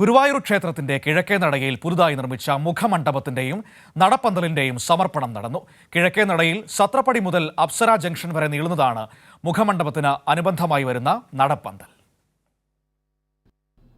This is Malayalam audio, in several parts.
ഗുരുവായൂർ ക്ഷേത്രത്തിന്റെ കിഴക്കേ നടയിൽ പുതുതായി നിർമ്മിച്ച മുഖമണ്ഡപത്തിന്റെയും നടപ്പന്തലിന്റെയും സമർപ്പണം നടന്നു. കിഴക്കേ നടയിൽ സത്രപ്പടി മുതൽ അപ്സര ജംഗ്ഷൻ വരെ നീളുന്നതാണ് മുഖമണ്ഡപത്തിന് അനുബന്ധമായി വരുന്ന നടപ്പന്തൽ.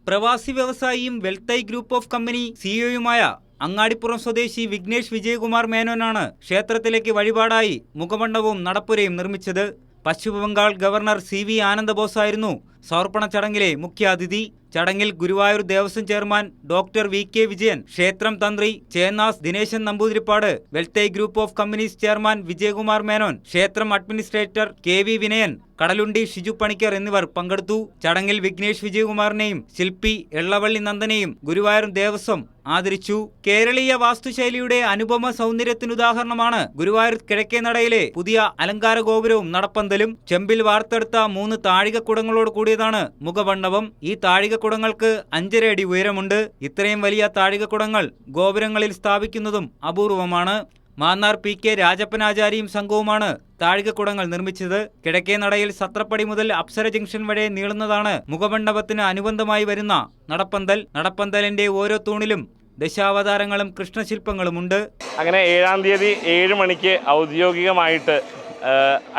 പ്രവാസി വ്യവസായിയും വെൽത്തൈ ഗ്രൂപ്പ് ഓഫ് കമ്പനി സിഇഒയുമായ അങ്ങാടിപ്പുറം സ്വദേശി വിഘ്നേഷ് വിജയകുമാർ മേനോനാണ് ക്ഷേത്രത്തിലേക്ക് വഴിപാടായി മുഖമണ്ഡപവും നടപ്പുരയും നിർമ്മിച്ചത്. പശ്ചിമബംഗാൾ ഗവർണർ സി വി ആനന്ദബോസായിരുന്നു സമർപ്പണ ചടങ്ങിലെ മുഖ്യാതിഥി. ചടങ്ങിൽ Guruvayur Devaswom chairman doctor V K Vijayan ക്ഷേത്രം തന്ത്രി Chennas Dineshan Namboodiripad വെൽത്തൈ group of companies chairman Vijayakumar Menon ക്ഷേത്രം administrator K V Vinayan Kadalundi Shiju Panicker എന്നിവർ പങ്കെടുത്തു. ചടങ്ങിൽ വിഘ്നേഷ് വിജയകുമാറിനെയും ശില്പി എള്ളവള്ളി നന്ദനെയും ഗുരുവായൂർ ദേവസ്വം ആദരിച്ചു. കേരളീയ വാസ്തുശൈലിയുടെ അനുപമ സൗന്ദര്യത്തിനുദാഹരണമാണ് ഗുരുവായൂർ കിഴക്കേ നടയിലെ പുതിയ അലങ്കാര ഗോപുരവും നടപ്പന്തലും. ചെമ്പിൽ വാർത്തെടുത്ത മൂന്ന് താഴികക്കുടങ്ങളോട് കൂടിയതാണ് മുഖവണ്ണവും. ഈ താഴികക്കുടങ്ങൾക്ക് അഞ്ചര അടി ഉയരമുണ്ട്. ഇത്രയും വലിയ താഴികക്കുടങ്ങൾ ഗോപുരങ്ങളിൽ സ്ഥാപിക്കുന്നതും അപൂർവമാണ്. മാന്നാർ പി കെ രാജപ്പനാചാരിയും സംഘവുമാണ് താഴികക്കുടങ്ങൾ നിർമ്മിച്ചത്. കിഴക്കേ നടയിൽ സത്രപ്പടി മുതൽ അപ്സര ജംഗ്ഷൻ വരെ നീളുന്നതാണ് മുഖമണ്ഡപത്തിന് അനുബന്ധമായി വരുന്ന നടപ്പന്തൽ. നടപ്പന്തലിന്റെ ഓരോ തൂണിലും ദശാവതാരങ്ങളും കൃഷ്ണശില്പങ്ങളുമുണ്ട്. അങ്ങനെ ഏഴാം തീയതി ഏഴ് മണിക്ക് ഔദ്യോഗികമായിട്ട്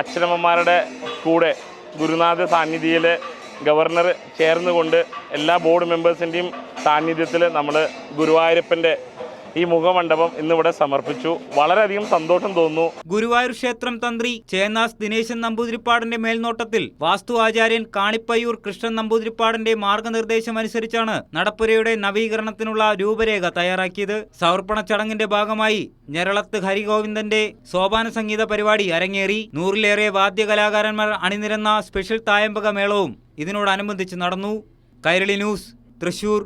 അച്ഛനമ്മമാരുടെ കൂടെ ഗുരുനാഥ സാന്നിധ്യയിൽ ഗവർണർ ചേർന്നുകൊണ്ട് എല്ലാ ബോർഡ് മെമ്പേഴ്സിന്റെയും സാന്നിധ്യത്തിൽ നമ്മൾ ഗുരുവായൂരപ്പന്റെ ഈ മുഖമണ്ഡപം ഇന്നിവിടെ സമർപ്പിച്ചു. വളരെയധികം സന്തോഷം തോന്നുന്നു. ഗുരുവായൂർ ക്ഷേത്രം തന്ത്രി ചേന്നാസ് ദിനേശൻ നമ്പൂതിരിപ്പാടിന്റെ മേൽനോട്ടത്തിൽ വാസ്തു ആചാര്യൻ കാണിപ്പയ്യൂർ കൃഷ്ണൻ നമ്പൂതിരിപ്പാടിന്റെ മാർഗനിർദ്ദേശം അനുസരിച്ചാണ് നടപ്പുരയുടെ നവീകരണത്തിനുള്ള രൂപരേഖ തയ്യാറാക്കിയത്. സമർപ്പണ ചടങ്ങിന്റെ ഭാഗമായി ഞരളത്ത് ഹരിഗോവിന്ദന്റെ സോപാന സംഗീത പരിപാടി അരങ്ങേറി. നൂറിലേറെ വാദ്യകലാകാരന്മാർ അണിനിരന്ന സ്പെഷ്യൽ തായമ്പക മേളവും ഇതിനോടനുബന്ധിച്ച് നടന്നു. കൈരളി ന്യൂസ് തൃശൂർ.